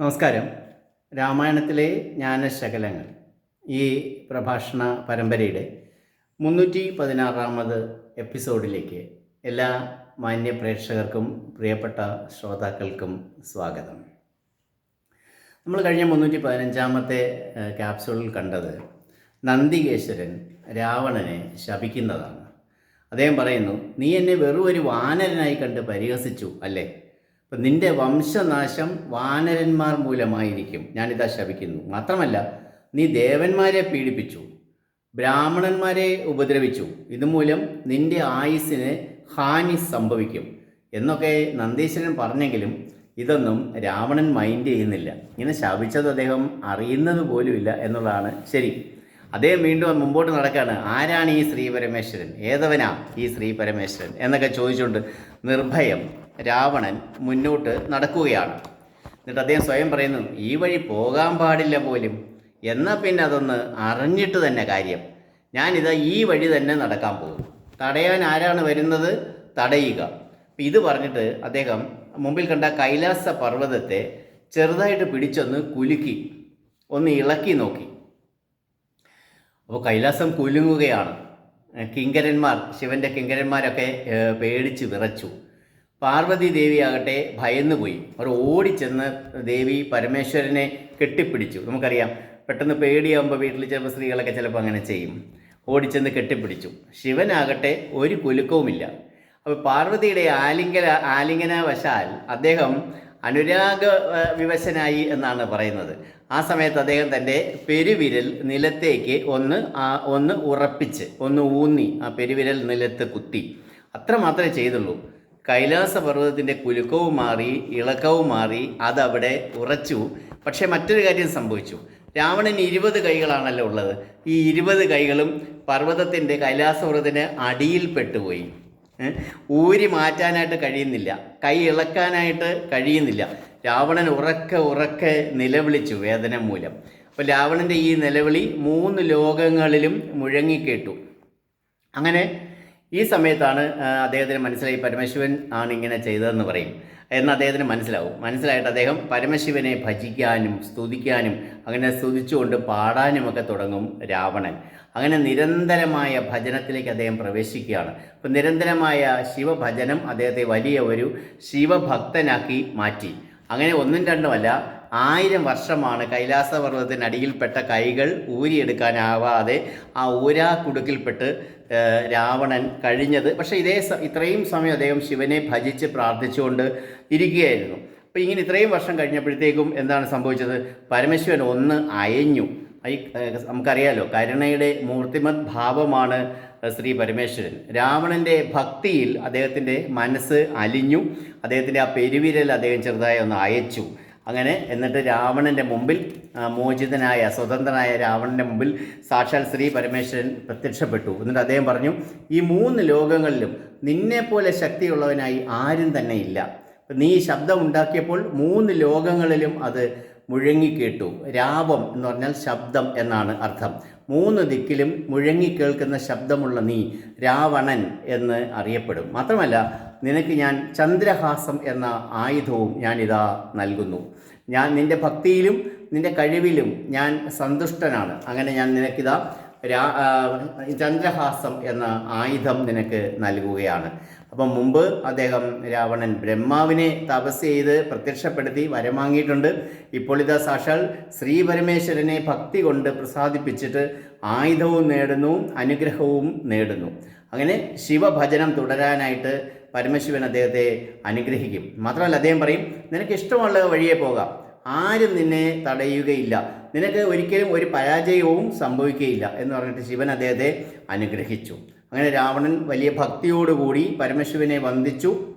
നമസ്കാരം. രാമായണത്തിലെ ജ്ഞാനശകലങ്ങൾ ഈ പ്രഭാഷണ പരമ്പരയുടെ മുന്നൂറ്റി പതിനാറാമത് എപ്പിസോഡിലേക്ക് എല്ലാ മാന്യ പ്രേക്ഷകർക്കും പ്രിയപ്പെട്ട ശ്രോതാക്കൾക്കും സ്വാഗതം. നമ്മൾ കഴിഞ്ഞ മുന്നൂറ്റി പതിനഞ്ചാമത്തെ ക്യാപ്സൂളിൽ കണ്ടത് നന്ദികേശ്വരൻ രാവണനെ ശപിക്കുന്നതാണ്. അദ്ദേഹം പറയുന്നു നീ എന്നെ വെറും ഒരു വാനരനായി കണ്ട് പരിഹസിച്ചു അല്ലേ? അപ്പം നിന്റെ വംശനാശം വാനരന്മാർ മൂലമായിരിക്കും. ഞാനിതാ ശപിക്കുന്നു. മാത്രമല്ല നീ ദേവന്മാരെ പീഡിപ്പിച്ചു ബ്രാഹ്മണന്മാരെ ഉപദ്രവിച്ചു. ഇതുമൂലം നിന്റെ ആയുസ്സിന് ഹാനി സംഭവിക്കും. എന്നൊക്കെ നന്ദീശ്വരൻ പറഞ്ഞെങ്കിലും ഇതൊന്നും രാവണൻ മൈൻഡ് ചെയ്യുന്നില്ല. ഇങ്ങനെ ശപിച്ചത് അദ്ദേഹം അറിയുന്നത് പോലുമില്ല എന്നുള്ളതാണ് ശരി. അദ്ദേഹം വീണ്ടും മുമ്പോട്ട് നടക്കുകയാണ് ആരാണ് ഈ ശ്രീ പരമേശ്വരൻ? ഏതവനാ ഈ ശ്രീ പരമേശ്വരൻ? എന്നൊക്കെ ചോദിച്ചുകൊണ്ട് നിർഭയം രാവണൻ മുന്നോട്ട് നടക്കുകയാണ്. എന്നിട്ട് അദ്ദേഹം സ്വയം പറയുന്നു ഈ വഴി പോകാൻ പാടില്ല പോലും. എന്നാൽ പിന്നെ അതൊന്ന് അറിഞ്ഞിട്ട് തന്നെ കാര്യം. ഞാനിത് ഈ വഴി തന്നെ നടക്കാൻ പോകും തടയാൻ ആരാണ് വരുന്നത്? തടയുക. ഇത് പറഞ്ഞിട്ട് അദ്ദേഹം മുമ്പിൽ കണ്ട കൈലാസ പർവതത്തെ ചെറുതായിട്ട് പിടിച്ചൊന്ന് കുലുക്കി ഒന്ന് ഇളക്കി നോക്കി. അപ്പോൾ കൈലാസം കുലുങ്ങുകയാണ്. കിങ്കരന്മാർ ശിവന്റെ കിങ്കരന്മാരൊക്കെ പേടിച്ച് വിറച്ചു. പാർവതി ദേവി ആകട്ടെ ഭയന്ന് പോയി. അവർ ഓടിച്ചെന്ന് ദേവി പരമേശ്വരനെ കെട്ടിപ്പിടിച്ചു. നമുക്കറിയാം പെട്ടെന്ന് പേടിയാകുമ്പോൾ വീട്ടിൽ ചിലപ്പോൾ സ്ത്രീകളൊക്കെ ചിലപ്പോൾ അങ്ങനെ ചെയ്യും. ഓടിച്ചെന്ന് കെട്ടിപ്പിടിച്ചു. ശിവനാകട്ടെ ഒരു കുലുക്കവുമില്ല. അപ്പോൾ പാർവതിയുടെ ആലിംഗന ആലിംഗനവശാൽ അദ്ദേഹം അനുരാഗ വിവശനായി എന്നാണ് പറയുന്നത്. ആ സമയത്ത് അദ്ദേഹം തന്റെ പെരുവിരൽ നിലത്തേക്ക് ഒന്ന് ഒന്ന് ഉറപ്പിച്ച് ഒന്ന് ഊന്നി ആ പെരുവിരൽ നിലത്ത് കുത്തി. അത്ര മാത്രമേ ചെയ്തുള്ളൂ. കൈലാസ പർവതത്തിന്റെ കുലുക്കവും മാറി ഇളക്കവും മാറി അതവിടെ ഉറച്ചു. പക്ഷേ മറ്റൊരു കാര്യം സംഭവിച്ചു. രാവണന് ഇരുപത് കൈകളാണല്ലോ ഉള്ളത്. ഈ ഇരുപത് കൈകളും പർവതത്തിന്റെ കൈലാസപർവതത്തിന് അടിയിൽ പെട്ടുപോയി? ഊരി മാറ്റാനായിട്ട് കഴിയുന്നില്ല. കൈ ഇളക്കാനായിട്ട് കഴിയുന്നില്ല. രാവണൻ ഉറക്കെ ഉറക്കെ നിലവിളിച്ചു വേദന മൂലം. അപ്പോൾ രാവണന്റെ ഈ നിലവിളി മൂന്ന് ലോകങ്ങളിലും മുഴങ്ങിക്കേട്ടു. അങ്ങനെ ഈ സമയത്താണ് അദ്ദേഹത്തിന് മനസ്സിലായി പരമശിവൻ ആണ് ഇങ്ങനെ ചെയ്തതെന്ന് പറയും. എന്ന് അദ്ദേഹത്തിന് മനസ്സിലാവും. മനസ്സിലായിട്ട് അദ്ദേഹം പരമശിവനെ ഭജിക്കാനും സ്തുതിക്കാനും അങ്ങനെ സ്തുതിച്ചുകൊണ്ട് പാടാനുമൊക്കെ തുടങ്ങും രാവണൻ. അങ്ങനെ നിരന്തരമായ ഭജനത്തിലേക്ക് അദ്ദേഹം പ്രവേശിക്കുകയാണ്. അപ്പം നിരന്തരമായ ശിവഭജനം അദ്ദേഹത്തെ വലിയ ഒരു ശിവഭക്തനാക്കി മാറ്റി. അങ്ങനെ ഒന്നും രണ്ടുമല്ല ആയിരം വർഷമാണ് കൈലാസപർവതത്തിനടിയിൽപ്പെട്ട കൈകൾ ഊരിയെടുക്കാനാവാതെ ആ ഊരാ കുടുക്കിൽപ്പെട്ട് രാവണൻ കഴിഞ്ഞത്. പക്ഷേ ഇതേ ഇത്രയും സമയം അദ്ദേഹം ശിവനെ ഭജിച്ച് പ്രാർത്ഥിച്ചുകൊണ്ട് ഇരിക്കുകയായിരുന്നു. അപ്പോൾ ഇങ്ങനെ ഇത്രയും വർഷം കഴിഞ്ഞപ്പോഴത്തേക്കും എന്താണ് സംഭവിച്ചത്? പരമശിവൻ ഒന്ന് അയഞ്ഞു. ഈ നമുക്കറിയാലോ കരുണയുടെ മൂർത്തിമത് ഭാവമാണ് ശ്രീ പരമേശ്വരൻ. രാവണന്റെ ഭക്തിയിൽ അദ്ദേഹത്തിന്റെ മനസ്സ് അലിഞ്ഞു അദ്ദേഹത്തിന്റെ ആ പെരുവിരൽ അദ്ദേഹം ചെറുതായി ഒന്ന് അയച്ചു. അങ്ങനെ എന്നിട്ട് രാവണന്റെ മുമ്പിൽ മോചിതനായ സ്വതന്ത്രനായ രാവണന്റെ മുമ്പിൽ സാക്ഷാൽ ശ്രീ പരമേശ്വരൻ പ്രത്യക്ഷപ്പെട്ടു. എന്നിട്ട് അദ്ദേഹം പറഞ്ഞു ഈ മൂന്ന് ലോകങ്ങളിലും നിന്നെപ്പോലെ ശക്തിയുള്ളവനായി ആരും തന്നെ ഇല്ല. നീ ശബ്ദം ഉണ്ടാക്കിയപ്പോൾ മൂന്ന് ലോകങ്ങളിലും അത് മുഴങ്ങിക്കേട്ടു. രാവം എന്ന് പറഞ്ഞാൽ ശബ്ദം എന്നാണ് അർത്ഥം. മൂന്ന് ദിക്കിലും മുഴങ്ങിക്കേൾക്കുന്ന ശബ്ദമുള്ള നീ രാവണൻ എന്ന് അറിയപ്പെടും. മാത്രമല്ല നിനക്ക് ഞാൻ ചന്ദ്രഹാസം എന്ന ആയുധവും ഞാനിതാ നൽകുന്നു. ഞാൻ നിന്റെ ഭക്തിയിലും നിന്റെ കഴിവിലും ഞാൻ സന്തുഷ്ടനാണ്. അങ്ങനെ ഞാൻ നിനക്കിതാ രാ ചന്ദ്രഹാസം എന്ന ആയുധം നിനക്ക് നൽകുകയാണ്. അപ്പം മുമ്പ് അദ്ദേഹം രാവണൻ ബ്രഹ്മാവിനെ തപസ് ചെയ്ത് പ്രത്യക്ഷപ്പെടുത്തി വരം വാങ്ങിയിട്ടുണ്ട് ഇപ്പോൾ ഇതാ സാക്ഷാൽ ശ്രീ പരമേശ്വരനെ ഭക്തി കൊണ്ട് പ്രസാദിപ്പിച്ചിട്ട് ആയുധവും നേടുന്നു അനുഗ്രഹവും നേടുന്നു. അങ്ങനെ ശിവഭജനം തുടരാനായിട്ട് പരമശിവൻ അദ്ദേഹത്തെ അനുഗ്രഹിക്കും. മാത്രമല്ല അദ്ദേഹം പറയും നിനക്ക് ഇഷ്ടമുള്ള വഴിയെ പോകാം. ആരും നിന്നെ തടയുകയില്ല. നിനക്ക് ഒരിക്കലും ഒരു പരാജയവും സംഭവിക്കുകയില്ല എന്ന് പറഞ്ഞിട്ട് ശിവൻ അദ്ദേഹത്തെ അനുഗ്രഹിച്ചു. അങ്ങനെ രാവണൻ വലിയ ഭക്തിയോടുകൂടി പരമശിവനെ വന്ദിച്ചു.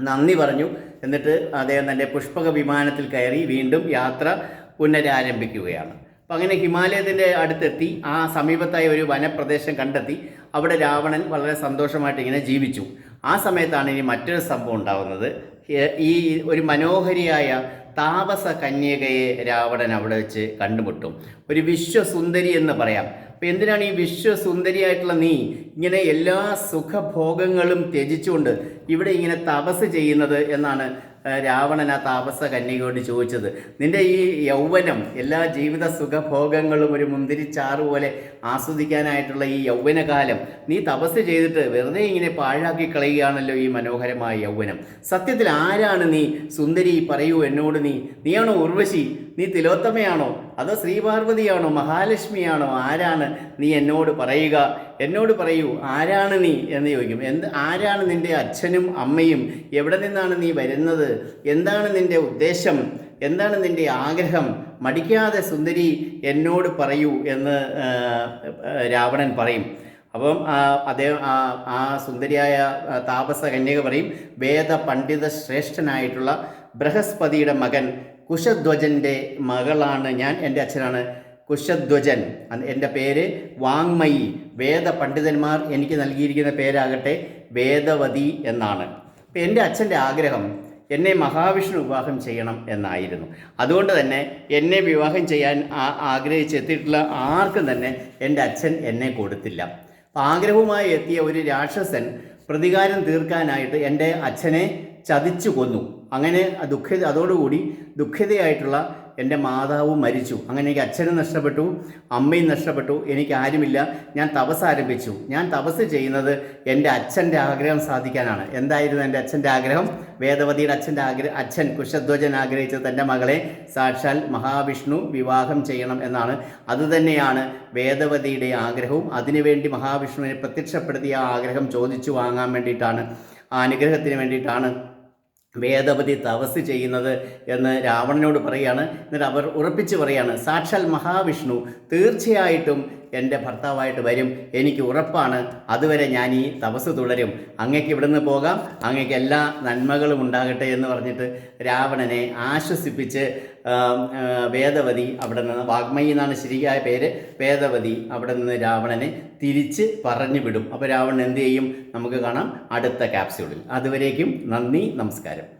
നന്ദി പറഞ്ഞു. എന്നിട്ട് അദ്ദേഹം തന്റെ പുഷ്പക വിമാനത്തിൽ കയറി വീണ്ടും യാത്ര പുനരാരംഭിക്കുകയാണ്. അപ്പം അങ്ങനെ ഹിമാലയത്തിന്റെ അടുത്തെത്തി. ആ സമീപത്തായ ഒരു വനപ്രദേശം കണ്ടെത്തി. അവിടെ രാവണൻ വളരെ സന്തോഷമായിട്ട് ഇങ്ങനെ ജീവിച്ചു. ആ സമയത്താണ് ഇനി മറ്റൊരു സംഭവം ഉണ്ടാകുന്നത്. ഈ- ഒരു മനോഹരിയായ താപസ കന്യകയെ രാവണൻ അവിടെ വെച്ച് കണ്ടുമുട്ടും. ഒരു വിശ്വസുന്ദരി എന്ന് പറയാം. അപ്പം എന്തിനാണ് ഈ വിശ്വസുന്ദരിയായിട്ടുള്ള നീ? ഇങ്ങനെ എല്ലാ സുഖഭോഗങ്ങളും ത്യജിച്ചുകൊണ്ട് ഇവിടെ ഇങ്ങനെ തപസ് ചെയ്യുന്നത് എന്നാണ് രാവണൻ ആ താപസ കന്യകയോട് ചോദിച്ചത് നിന്റെ ഈ യൗവനം എല്ലാ ജീവിത സുഖഭോഗങ്ങളും ഒരു മുന്തിരിച്ചാറ് പോലെ ആസ്വദിക്കാനായിട്ടുള്ള ഈ യൗവനകാലം നീ തപസ് ചെയ്തിട്ട് വെറുതെ ഇങ്ങനെ പാഴാക്കി കളയുകയാണല്ലോ ഈ മനോഹരമായ യൗവനം. സത്യത്തിൽ ആരാണ് നീ സുന്ദരി പറയൂ എന്നോട് നീ നീയാണോ ഉർവശി? നീ തിലോത്തമയാണോ? അതോ ശ്രീപാർവതിയാണോ? മഹാലക്ഷ്മിയാണോ? ആരാണ് നീ എന്നോട് പറയുക? എന്നോട് പറയൂ ആരാണ് നീ എന്ന് ചോദിക്കും. എന്ത് ആരാണ് നിന്റെ അച്ഛനും അമ്മയും? എവിടെ നിന്നാണ് നീ വരുന്നത്? എന്താണ് നിന്റെ ഉദ്ദേശം? എന്താണ് നിന്റെ ആഗ്രഹം? മടിക്കാതെ സുന്ദരി എന്നോട് പറയൂ എന്ന് രാവണൻ പറയും. അപ്പം അദ്ദേഹം ആ സുന്ദരിയായ താപസ കന്യക പറയും വേദ പണ്ഡിത ശ്രേഷ്ഠനായിട്ടുള്ള ബൃഹസ്പതിയുടെ മകൻ കുശധ്വജന്റെ മകളാണ് ഞാൻ എന്റെ അച്ഛനാണ് കുശധ്വജൻ. എന്റെ പേര് വാങ്മയി. വേദ പണ്ഡിതന്മാർ എനിക്ക് നൽകിയിരിക്കുന്ന പേരാകട്ടെ വേദവതി എന്നാണ്. അപ്പം എന്റെ അച്ഛന്റെ ആഗ്രഹം എന്നെ മഹാവിഷ്ണു വിവാഹം ചെയ്യണം എന്നായിരുന്നു. അതുകൊണ്ട് തന്നെ എന്നെ വിവാഹം ചെയ്യാൻ ആഗ്രഹിച്ചെത്തിയിട്ടുള്ള ആർക്കും തന്നെ എന്റെ അച്ഛൻ എന്നെ കൊടുത്തില്ല. അപ്പം ആഗ്രഹവുമായി എത്തിയ ഒരു രാക്ഷസൻ പ്രതികാരം തീർക്കാനായിട്ട് എന്റെ അച്ഛനെ ചതിച്ചു കൊന്നു. അങ്ങനെ ദുഃഖിത അതോടുകൂടി ദുഃഖിതയായിട്ടുള്ള എന്റെ മാതാവും മരിച്ചു. അങ്ങനെ എനിക്ക് അച്ഛനും നഷ്ടപ്പെട്ടു അമ്മയും നഷ്ടപ്പെട്ടു എനിക്ക് ആരുമില്ല. ഞാൻ തപസ് ആരംഭിച്ചു. ഞാൻ തപസ് ചെയ്യുന്നത് എന്റെ അച്ഛന്റെ ആഗ്രഹം സാധിക്കാനാണ്. എന്തായിരുന്നു എന്റെ അച്ഛന്റെ ആഗ്രഹം? വേദവതിയുടെ അച്ഛന്റെ ആഗ്രഹം അച്ഛൻ കുശധ്വജൻ ആഗ്രഹിച്ച തന്റെ മകളെ സാക്ഷാൽ മഹാവിഷ്ണു വിവാഹം ചെയ്യണം എന്നാണ്. അതുതന്നെയാണ് വേദവതിയുടെ ആഗ്രഹവും. അതിനുവേണ്ടി മഹാവിഷ്ണുവിനെ പ്രത്യക്ഷപ്പെടുത്തിയ ആ ആഗ്രഹം ചോദിച്ചു വാങ്ങാൻ വേണ്ടിയിട്ടാണ് ആ അനുഗ്രഹത്തിന് വേണ്ടിയിട്ടാണ് വേദവതി തപസ് ചെയ്യുന്നത് എന്ന് രാവണനോട് പറയാണ്. എന്നിട്ട് അവർ ഉറപ്പിച്ച് പറയാണ് സാക്ഷാൽ മഹാവിഷ്ണു തീർച്ചയായിട്ടും എന്റെ ഭർത്താവായിട്ട് വരും. എനിക്ക് ഉറപ്പാണ്. അതുവരെ ഞാൻ ഈ തപസ് തുടരും. അങ്ങേക്ക് ഇവിടുന്ന് പോകാം. അങ്ങേക്ക് എല്ലാ നന്മകളും ഉണ്ടാകട്ടെ എന്ന് പറഞ്ഞിട്ട് രാവണനെ ആശ്വസിപ്പിച്ച് വേദവതി അവിടെ നിന്ന് വാഗ്മയി എന്നാണ് ശരിയായ പേര്. വേദവതി അവിടെ നിന്ന് രാവണനെ തിരിച്ച് പറഞ്ഞു വിടും. അപ്പോൾ രാവണൻ എന്ത് ചെയ്യും? നമുക്ക് കാണാം അടുത്ത ക്യാപ്സ്യൂളിൽ അതുവരേക്കും നന്ദി നമസ്കാരം.